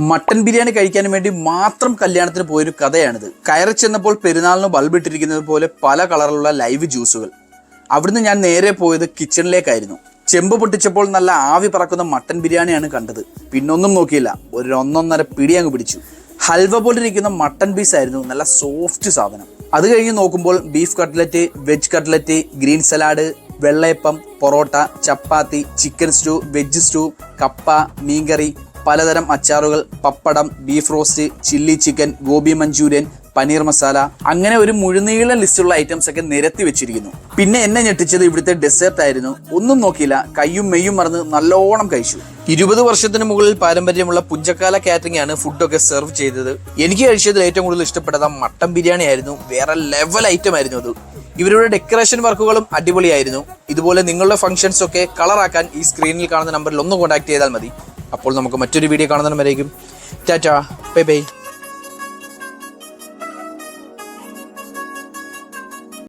Mutton biryani കഴിക്കാൻ വേണ്ടി മാത്രം കല്യാണത്തിന് പോയൊരു കഥയാണിത്. കയറി ചെന്നപ്പോൾ പെരുന്നാളിന് ബൾബിട്ടിരിക്കുന്നത് പോലെ പല കളറിലുള്ള ലൈവ് ജ്യൂസുകൾ. അവിടുന്ന് ഞാൻ നേരെ പോയത് കിച്ചണിലേക്കായിരുന്നു. ചെമ്പ് പൊട്ടിച്ചപ്പോൾ നല്ല ആവി പറക്കുന്ന മട്ടൻ ബിരിയാണിയാണ് കണ്ടത്. പിന്നൊന്നും നോക്കിയില്ല. ഒരു ഒന്നൊന്നര പിടി അങ്ങ് പിടിച്ചു. ഹൽവ പോലെ ഇരിക്കുന്ന മട്ടൻ പീസ് ആയിരുന്നു നല്ല സോഫ്റ്റ് സാധനം. അത് കഴിഞ്ഞ് നോക്കുമ്പോൾ beef cutlet veg cutlet green salad വെള്ളയപ്പം porotta chapati chicken stew veg stew കപ്പ മീൻകറി പലതരം അച്ചാറുകൾ pappadam beef roast chilli chicken gobi Manchurian paneer masala അങ്ങനെ ഒരു മുഴുനീള ലിസ്റ്റുള്ള ഐറ്റംസ് ഒക്കെ നിരത്തി വെച്ചിരിക്കുന്നു. പിന്നെ എന്നെ ഞെട്ടിച്ചത് ഇവിടുത്തെ ഡെസേർട്ട് ആയിരുന്നു. ഒന്നും നോക്കിയില്ല. കയ്യും മെയ്യും മറന്ന് നല്ലോണം കഴിച്ചു. ഇരുപത് വർഷത്തിന് മുകളിൽ പാരമ്പര്യമുള്ള പുഞ്ചക്കാല കാറ്ററിംഗ് ആണ് ഫുഡൊക്കെ സെർവ് ചെയ്തത്. എനിക്ക് കഴിച്ചതിൽ ഏറ്റവും കൂടുതൽ ഇഷ്ടപ്പെട്ടത് മട്ടൻ ബിരിയാണി ആയിരുന്നു. വേറെ ലെവൽ ഐറ്റം ആയിരുന്നു അത്. ഇവരുടെ ഡെക്കറേഷൻ വർക്കുകളും അടിപൊളിയായിരുന്നു. ഇതുപോലെ നിങ്ങളുടെ ഫംഗ്ഷൻസ് ഒക്കെ കളറാക്കാൻ ഈ സ്ക്രീനിൽ കാണുന്ന നമ്പറിൽ ഒന്ന് കോൺടാക്ട് ചെയ്താൽ മതി. അപ്പോൾ നമുക്ക് മറ്റൊരു വീഡിയോ കാണുന്നതിന് വരേക്കും ടാറ്റാ ബൈ ബൈ.